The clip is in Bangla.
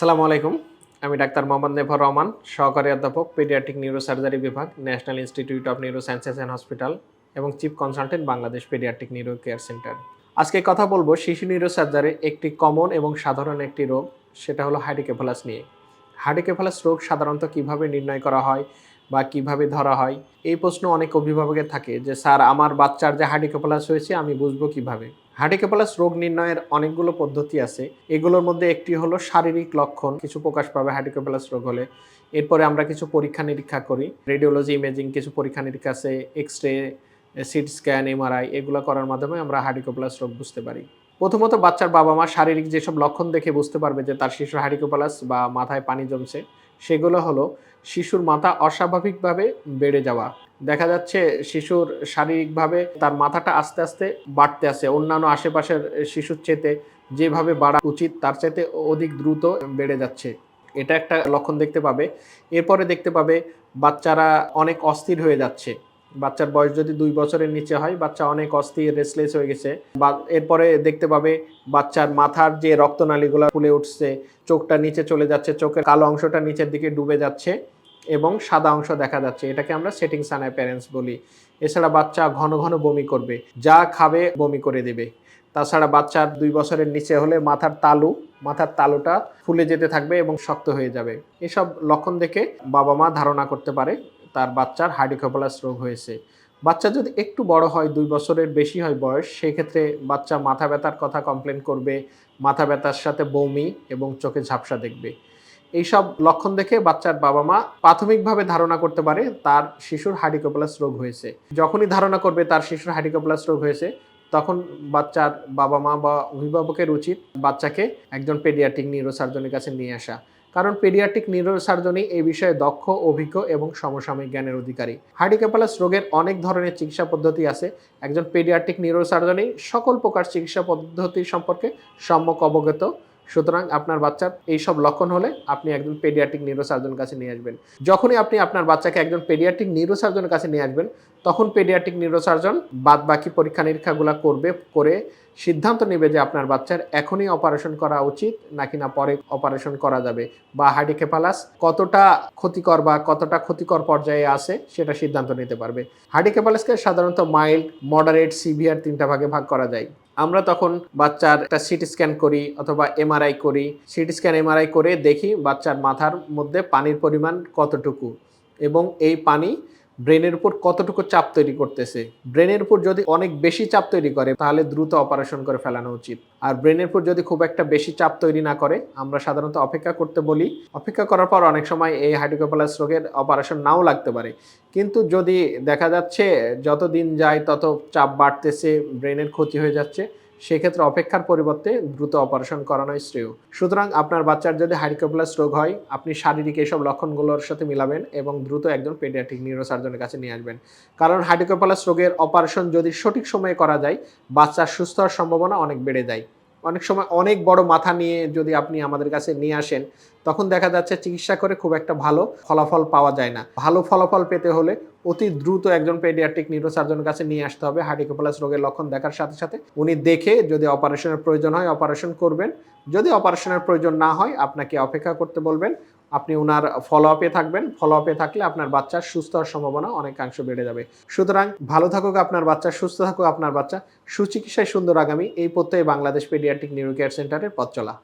আসসালামু আলাইকুম। আমি ডাক্তার মোহাম্মদ নেফর রহমান, সহকারী অধ্যাপক, পেডিয়াট্রিক নিউরোসার্জারি বিভাগ, national institute of neuro sciences and hospital এবং chief consultant Bangladesh paediatric neuro care centre. আজকে কথা বলব শিশু নিউরোসার্জারির একটি কমন এবং সাধারণ একটি রোগ, সেটা হলো হাইডিকেফালাস নিয়ে। হাইডিকেফালাস রোগ সাধারণত কীভাবে নির্ণয় করা হয় বা কীভাবে ধরা হয়, এই প্রশ্ন অনেক অভিভাবকের থাকে যে, স্যার, আমার বাচ্চার যে হাইডিকেফালাস হয়েছে, আমি বুঝব কীভাবে? হার্টিকেপালাস রোগ নির্ণয়ের অনেকগুলো পদ্ধতি আছে। এগুলোর মধ্যে একটি হলো শারীরিক লক্ষণ, কিছু প্রকাশ পাবে হার্টিকেপালাস রোগ হলে। এরপরে আমরা কিছু পরীক্ষা নিরীক্ষা করি। রেডিওলজি, ইমেজিং, কিছু পরীক্ষা নিরীক্ষা আছে X ray CT scan, MRI, এগুলো করার মাধ্যমে আমরা হার্টিকোপ্লাস রোগ বুঝতে পারি। প্রথমত বাচ্চার বাবা মা শারীরিক যেসব লক্ষণ দেখে বুঝতে পারবে যে তার শিশুর হার্টিকোপ্লাস বা মাথায় পানি জমছে, সেগুলো হলো শিশুর মাথা অস্বাভাবিকভাবে বেড়ে যাওয়া। দেখা যাচ্ছে শিশুর শারীরিকভাবে তার মাথাটা আস্তে আস্তে বাড়তে আসে অন্যান্য আশেপাশের শিশুর চেতে যেভাবে বাড়া উচিত, তার চাইতে অধিক দ্রুত বেড়ে যাচ্ছে। এটা একটা লক্ষণ দেখতে পাবে। এরপরে দেখতে পাবে বাচ্চারা অনেক অস্থির হয়ে যাচ্ছে। বাচ্চার বয়স যদি দুই বছরের নিচে হয়, বাচ্চা অনেক অস্থির রেসলেস হয়ে গেছে। বা এরপরে দেখতে পাবে বাচ্চার মাথার যে রক্তনালীগুলো ফুলে উঠছে, চোখটা নিচে চলে যাচ্ছে, চোখের কালো অংশটা নিচের দিকে ডুবে যাচ্ছে এবং সাদা অংশ দেখা যাচ্ছে। এটাকে আমরা সেটিং সানায় প্যারেন্টস বলি। এছাড়া বাচ্চা ঘন ঘন বমি করবে, যা খাবে বমি করে দেবে। তাছাড়া বাচ্চার দুই বছরের নিচে হলে মাথার তালু, মাথার তালুটা ফুলে যেতে থাকবে এবং শক্ত হয়ে যাবে। এসব লক্ষণ দেখে বাবা মা ধারণা করতে পারে। তার বাচ্চার হার্ডিকোপালাস রোগ হয়েছে। বাচ্চা যদি একটু বড় হয়, দুই বছরের বেশি হয় বয়স সেই ক্ষেত্রে বাচ্চা মাথা ব্যথার কথা কমপ্লেন করবে, মাথা ব্যথার সাথে বমি এবং চোখে ঝাপসা দেখবে। এইসব লক্ষণ দেখে বাচ্চার বাবা মা প্রাথমিকভাবে ধারণা করতে পারে তার শিশুর হার্ডিকোপ্লাস রোগ হয়েছে। যখনই ধারণা করবে তার শিশুর হার্ডিকোপ্লাস রোগ হয়েছে, তখন বাচ্চার বাবা মা বা অভিভাবকের উচিত বাচ্চাকে একজন পেডিয়াট্রিক নিউরোসার্জনের কাছে নিয়ে আসা। কারণ পেডিয়াট্রিক নিউরোসার্জনই এই বিষয়ে দক্ষ, অভিজ্ঞ এবং সমসাময়িক জ্ঞানের অধিকারী। হার্ডিকেপালাস রোগের অনেক ধরনের চিকিৎসা পদ্ধতি আছে। একজন পেডিয়াট্রিক নিউরোসার্জনই সকল প্রকার চিকিৎসা পদ্ধতি সম্পর্কে সম্যক অবগত। সুতরাং আপনার বাচ্চার এইসব লক্ষণ হলে আপনি একজন পেডিয়াট্রিক নিউরোসার্জনের কাছে নিয়ে আসবেন। যখনই আপনি আপনার বাচ্চাকে একজন পেডিয়াট্রিক নিউরোসার্জনের কাছে নিয়ে আসবেন, তখন পেডিয়াট্রিক নিউরোসার্জন বাদ বাকি পরীক্ষা নিরীক্ষাগুলো করবে, করে সিদ্ধান্ত নেবে যে আপনার বাচ্চার এখনই অপারেশন করা উচিত নাকি না পরে অপারেশন করা যাবে বা হার্ডিকেফালাস কতটা ক্ষতিকর বা কতটা ক্ষতিকর পর্যায়ে আছে সেটা সিদ্ধান্ত নিতে পারবে। হার্ডিকেফালাসকে সাধারণত মাইল্ড মডারেট সিভিয়ার তিনটা ভাগে ভাগ করা যায়। আমরা তখন বাচ্চার একটা সিটি স্ক্যান করি অথবা এমআরআই করি। সিটি স্ক্যান এমআরআই করে দেখি বাচ্চার মাথার মধ্যে পানির পরিমাণ কতটুকু। এবং এই পানি ব্রেনের উপর কতটুকু চাপ তৈরি করতেছে? ব্রেনের উপর যদি অনেক বেশি চাপ তৈরি করে, তাহলে দ্রুত অপারেশন করে ফেলানো উচিত। আর ব্রেনের উপর যদি খুব একটা বেশি চাপ তৈরি না করে, আমরা সাধারণত অপেক্ষা করতে বলি। অপেক্ষা করার পর অনেক সময় এই হাইড্রোকোপালাস রোগের অপারেশন নাও লাগতে পারে। কিন্তু যদি দেখা যাচ্ছে যত দিন যায় তত চাপ বাড়তেছে, ব্রেনের ক্ষতি হয়ে যাচ্ছে। সেক্ষেত্রে অপেক্ষার পরিবর্তে দ্রুত অপারেশন করানোই শ্রেয়। সুতরাং আপনার বাচ্চার যদি হাইড্রোপ্লাস রোগ হয়, আপনি শারীরিক এইসব লক্ষণগুলোর সাথে মিলাবেন এবং দ্রুত একজন পেডিয়াট্রিক নিউরোসার্জনের কাছে নিয়ে আসবেন। কারণ হাইড্রোপ্লাস রোগের অপারেশন যদি সঠিক সময়ে করা যায়, বাচ্চার সুস্থ হওয়ার সম্ভাবনা অনেক বেড়ে যায়। অনেক সময় অনেক বড় মাথা নিয়ে যদি আপনি আমাদের কাছে নিয়ে আসেন, তখন দেখা যাচ্ছে চিকিৎসা করে খুব একটা ভালো ফলাফল পাওয়া যায় না। ভালো ফলাফল পেতে হলে অতি দ্রুত একজন পেডিয়াট্রিক নিউরোসার্জনের কাছে নিয়ে আসতে হবে। হার্ডিকোপালাস রোগের লক্ষণ দেখার সাথে সাথে উনি দেখে যদি অপারেশনের প্রয়োজন হয় অপারেশন করবেন। যদি অপারেশনের প্রয়োজন না হয়, আপনাকে অপেক্ষা করতে বলবেন। আপনি ওনার ফলো আপে থাকবেন। ফলো আপে থাকলে আপনার বাচ্চার সুস্থ হওয়ার সম্ভাবনা অনেকাংশ বেড়ে যাবে। সুতরাং ভালো থাকুক আপনার বাচ্চা, সুস্থ থাকুক আপনার বাচ্চা। সুচিকিৎসায় সুন্দর আগামী। এই প্রত্যয়ে বাংলাদেশ পেডিয়াট্রিক নিউরো কেয়ার সেন্টারের পথ চলা।